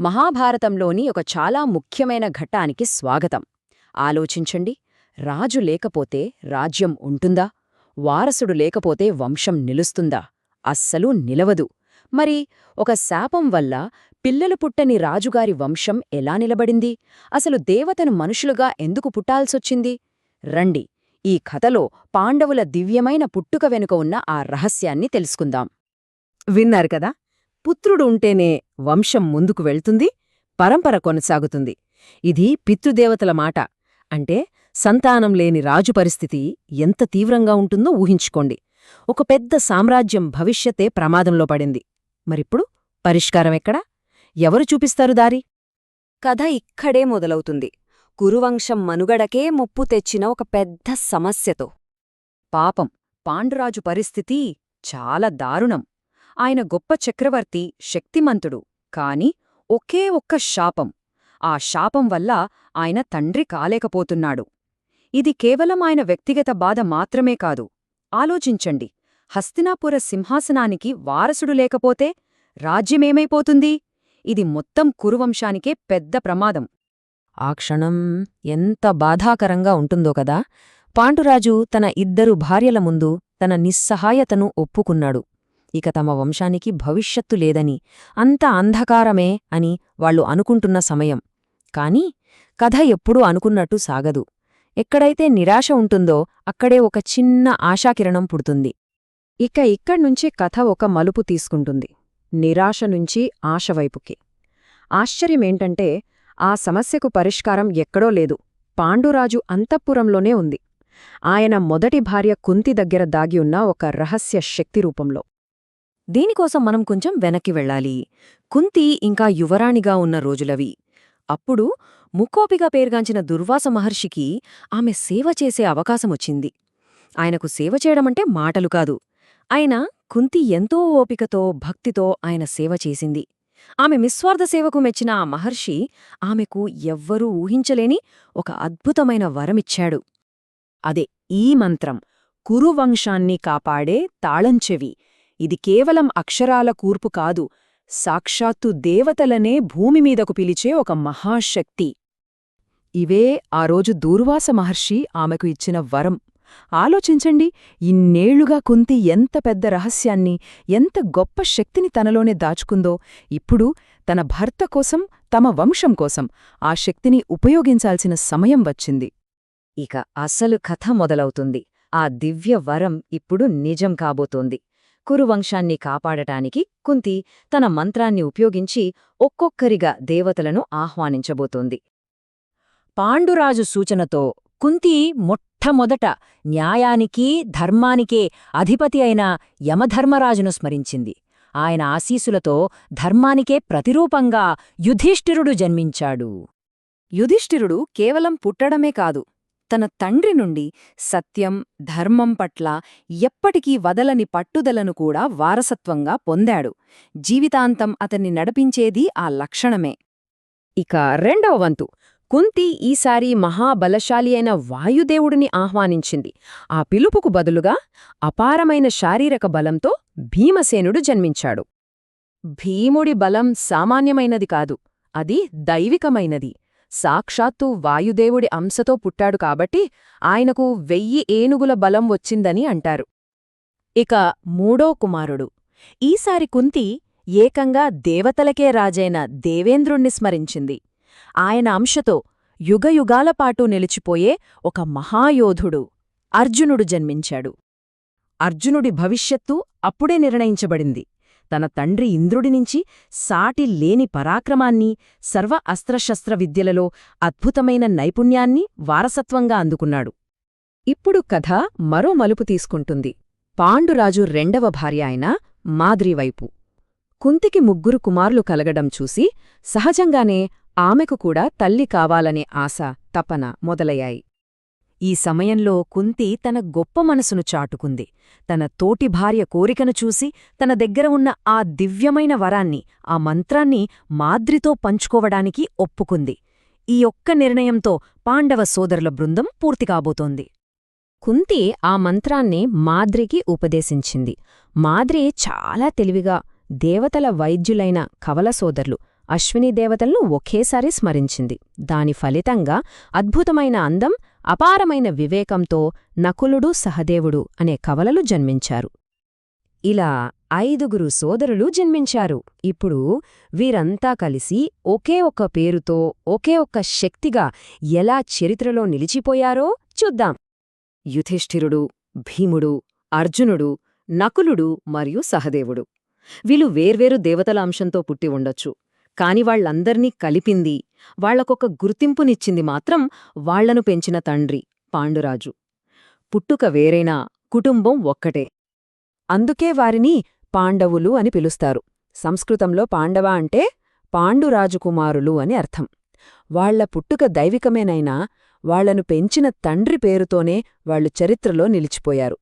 మహాభారతంలోని ఒక చాలా ముఖ్యమైన ఘట్టానికి స్వాగతం. ఆలోచించండి రాజు లేకపోతే రాజ్యం ఉంటుందా? వారసుడు లేకపోతే వంశం నిలుస్తుందా? అస్సలు నిలవదు. మరి ఒక శాపం వల్ల పిల్లలు పుట్టని రాజుగారి వంశం ఎలా నిలబడింది? అసలు దేవతను మనుషులుగా ఎందుకు పుట్టాల్సొచ్చింది? రండి ఈ కథలో పాండవుల దివ్యమైన పుట్టుక వెనుక ఉన్న ఆ రహస్యాన్ని తెలుసుకుందాం. విన్నారు కదా? పుత్రుడు ఉంటేనే వంశం ముందుకు వెళ్తుంది పరంపర కొనసాగుతుంది. ఇది పితృదేవతల మాట. అంటే సంతానం లేని రాజు పరిస్థితి ఎంత తీవ్రంగా ఉంటుందో ఊహించుకోండి. ఒక పెద్ద సామ్రాజ్యం భవిష్యతే ప్రమాదంలో పడింది. మరిప్పుడు పరిష్కారం ఎక్కడా? ఎవరు చూపిస్తారు దారి? కథ ఇక్కడే మొదలవుతుంది. కురువంశం మనుగడకే ముప్పు తెచ్చిన ఒక పెద్ద సమస్యతో. పాపం పాండురాజు పరిస్థితి చాలా దారుణం. ఆయన గొప్ప చక్రవర్తి శక్తిమంతుడు. కాని ఒకే ఒక్క శాపం. ఆ శాపం వల్ల ఆయన తండ్రి కాలేకపోతున్నాడు. ఇది కేవలం ఆయన వ్యక్తిగత బాధ మాత్రమే కాదు. ఆలోచించండి. హస్తినాపుర సింహాసనానికి వారసుడు లేకపోతే రాజ్యమేమైపోతుంది? ఇది మొత్తం కురువంశానికే పెద్ద ప్రమాదం. ఆ క్షణం ఎంత బాధాకరంగా ఉంటుందో కదా! పాండురాజు తన ఇద్దరు భార్యల ముందు తన నిస్సహాయతను ఒప్పుకున్నాడు. ఇక తమ వంశానికి భవిష్యత్తు లేదని అంత అంధకారమే అని వాళ్ళు అనుకుంటున్న సమయం. కాని కథ ఎప్పుడూ అనుకున్నట్టు సాగదు. ఎక్కడైతే నిరాశ ఉంటుందో అక్కడే ఒక చిన్న ఆశాకిరణం పుడుతుంది. ఇక ఇక్కడ్నుంచే కథ ఒక మలుపు తీసుకుంటుంది నిరాశ నుంచి ఆశవైపుకి ఆశ్చర్యమేంటంటే ఆ సమస్యకు పరిష్కారం ఎక్కడో లేదు. పాండురాజు అంతఃపురంలోనే ఉంది. ఆయన మొదటి భార్య కుంతి దగ్గర దాగి ఉన్న ఒక రహస్య శక్తి రూపంలో. దీనికోసం మనం కొంచెం వెనక్కి వెళ్ళాలి. కుంతి ఇంకా యువరాణిగా ఉన్న రోజులవి. అప్పుడు ముక్కోపిగా పేర్గాంచిన దుర్వాస మహర్షికి ఆమె సేవ చేసే అవకాశమొచ్చింది. ఆయనకు సేవ చేయడమంటే మాటలు కాదు. ఆయన కుంతి ఎంతో ఓపికతో భక్తితో ఆయన సేవ చేసింది. ఆమె నిస్వార్థ సేవకు మెచ్చిన ఆ మహర్షి ఆమెకు ఎవ్వరూ ఊహించలేని ఒక అద్భుతమైన వరమిచ్చాడు. అదే ఈ మంత్రం కురువంశాన్ని కాపాడే తాళంచెవి ఇది కేవలం అక్షరాల కూర్పు కాదు సాక్షాత్తు దేవతలనే భూమిమీదకు పిలిచే ఒక మహాశక్తి. ఇవే ఆ రోజు దూర్వాస మహర్షి ఆమెకు ఇచ్చిన వరం. ఆలోచించండి ఇన్నేళ్ళుగా కుంతి ఎంత పెద్ద రహస్యాన్ని ఎంత గొప్ప శక్తిని తనలోనే దాచుకుందో ఇప్పుడు తన భర్త కోసం తమ వంశం కోసం ఆ శక్తిని ఉపయోగించాల్సిన సమయం వచ్చింది. ఇక అసలు కథ మొదలవుతుంది. ఆ దివ్య వరం ఇప్పుడు నిజం కాబోతోంది. కురువంశాన్ని కాపాడటానికి కుంతి తన మంత్రాన్ని ఉపయోగించి ఒక్కొక్కరిగా దేవతలను ఆహ్వానించబోతోంది. పాండురాజు సూచనతో కుంతి మొట్టమొదట న్యాయానికి ధర్మానికే అధిపతి అయిన యమధర్మరాజును స్మరించింది. ఆయన ఆశీసులతో ధర్మానికే ప్రతిరూపంగా యుధిష్ఠిరుడు జన్మించాడు. యుధిష్ఠిరుడు కేవలం పుట్టడమే కాదు తన తండ్రి నుండి సత్యం ధర్మం పట్ల ఎప్పటికీ వదలని పట్టుదలను కూడా వారసత్వంగా పొందాడు. జీవితాంతం అతన్ని నడిపించేది ఆ లక్షణమే. ఇక రెండవ వంతు. కుంతి ఈసారి మహాబలశాలి అయిన వాయుదేవుడిని ఆహ్వానించింది. ఆ పిలుపుకు బదులుగా అపారమైన శారీరక బలంతో భీమసేనుడు జన్మించాడు. భీముడి బలం సామాన్యమైనది కాదు అది దైవికమైనది. సాక్షాత్తు వాయుదేవుడి అంశతో పుట్టాడు కాబట్టి ఆయనకు వెయ్యి ఏనుగుల బలం వచ్చిందని అంటారు. ఇక మూడో కుమారుడు. ఈసారి కుంతి ఏకంగా దేవతలకే రాజైన దేవేంద్రుణ్ణి స్మరించింది. ఆయన అంశతో యుగయుగాలపాటు నిలిచిపోయే ఒక మహాయోధుడు అర్జునుడు జన్మించాడు. అర్జునుడి భవిష్యత్తు అప్పుడే నిర్ణయించబడింది. తన తండ్రి ఇంద్రుడినించి సాటి లేని పరాక్రమాన్ని సర్వ అస్త్రశస్త్ర విద్యలలో అద్భుతమైన నైపుణ్యాన్ని వారసత్వంగా అందుకున్నాడు. ఇప్పుడు కథ మరో మలుపు తీసుకుంటుంది. పాండురాజు రెండవ భార్య అయిన మాద్రివైపు. కుంతికి ముగ్గురు కుమారులు కలగడం చూసి సహజంగానే ఆమెకు కూడా తల్లి కావాలనే ఆశ తపన మొదలయ్యాయి. ఈ సమయంలో కుంతి తన గొప్ప మనసును చాటుకుంది. తన తోటి భార్య కోరికను చూసి తన దగ్గర ఉన్న ఆ దివ్యమైన వరాన్ని ఆ మంత్రాన్ని మాద్రితో పంచుకోవడానికి ఒప్పుకుంది. ఈ ఒక్క నిర్ణయంతో పాండవ సోదరుల బృందం పూర్తికాబోతోంది కుంతి ఆ మంత్రాన్ని మాద్రికి ఉపదేశించింది. మాద్రి చాలా తెలివిగా దేవతల వైద్యులైన కవల సోదరులు అశ్విని దేవతలను ఒకేసారి స్మరించింది. దాని ఫలితంగా అద్భుతమైన అందం అపారమైన వివేకంతో నకులుడు సహదేవుడు అనే కవలలు జన్మించారు. ఇలా ఐదుగురు సోదరులు జన్మించారు. ఇప్పుడు వీరంతా కలిసి ఒకే ఒక్క పేరుతో ఒకే ఒక్క శక్తిగా ఎలా చరిత్రలో నిలిచిపోయారో చూద్దాం. యుధిష్ఠిరుడు భీముడు అర్జునుడు నకులుడు మరియు సహదేవుడు. వీళ్ళు వేర్వేరు దేవతల అంశంతో పుట్టి ఉండొచ్చు. కాని వాళ్ళందర్నీ కలిపింది వాళ్ళకొక గుర్తింపునిచ్చింది మాత్రం వాళ్ళను పెంచిన తండ్రి పాండురాజు. పుట్టుక వేరైనా కుటుంబం ఒక్కటే. అందుకే వారిని పాండవులు అని పిలుస్తారు. సంస్కృతంలో పాండవ అంటే పాండురాజుకుమారులు అని అర్థం. వాళ్ళ పుట్టుక దైవికమేనైనా వాళ్ళను పెంచిన తండ్రి పేరుతోనే వాళ్ళు చరిత్రలో నిలిచిపోయారు.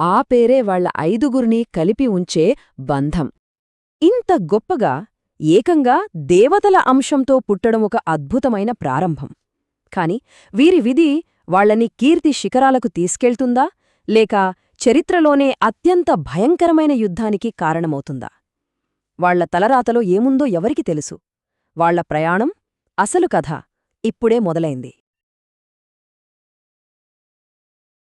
ఆ పేరే వాళ్ళ ఐదుగురిని కలిపి ఉంచే బంధం. ఇంత గొప్పగా ఏకంగా దేవతల అంశంతో పుట్టడం ఒక అద్భుతమైన ప్రారంభం. కాని వీరి విధి వాళ్ళని కీర్తి శిఖరాలకు తీసుకెళ్తుందా? లేక చరిత్రలోనే అత్యంత భయంకరమైన యుద్ధానికి కారణమవుతుందా? వాళ్ళ తలరాతలో ఏముందో ఎవరికి తెలుసు? వాళ్ళ ప్రయాణం? అసలు కథ ఇప్పుడే మొదలైంది.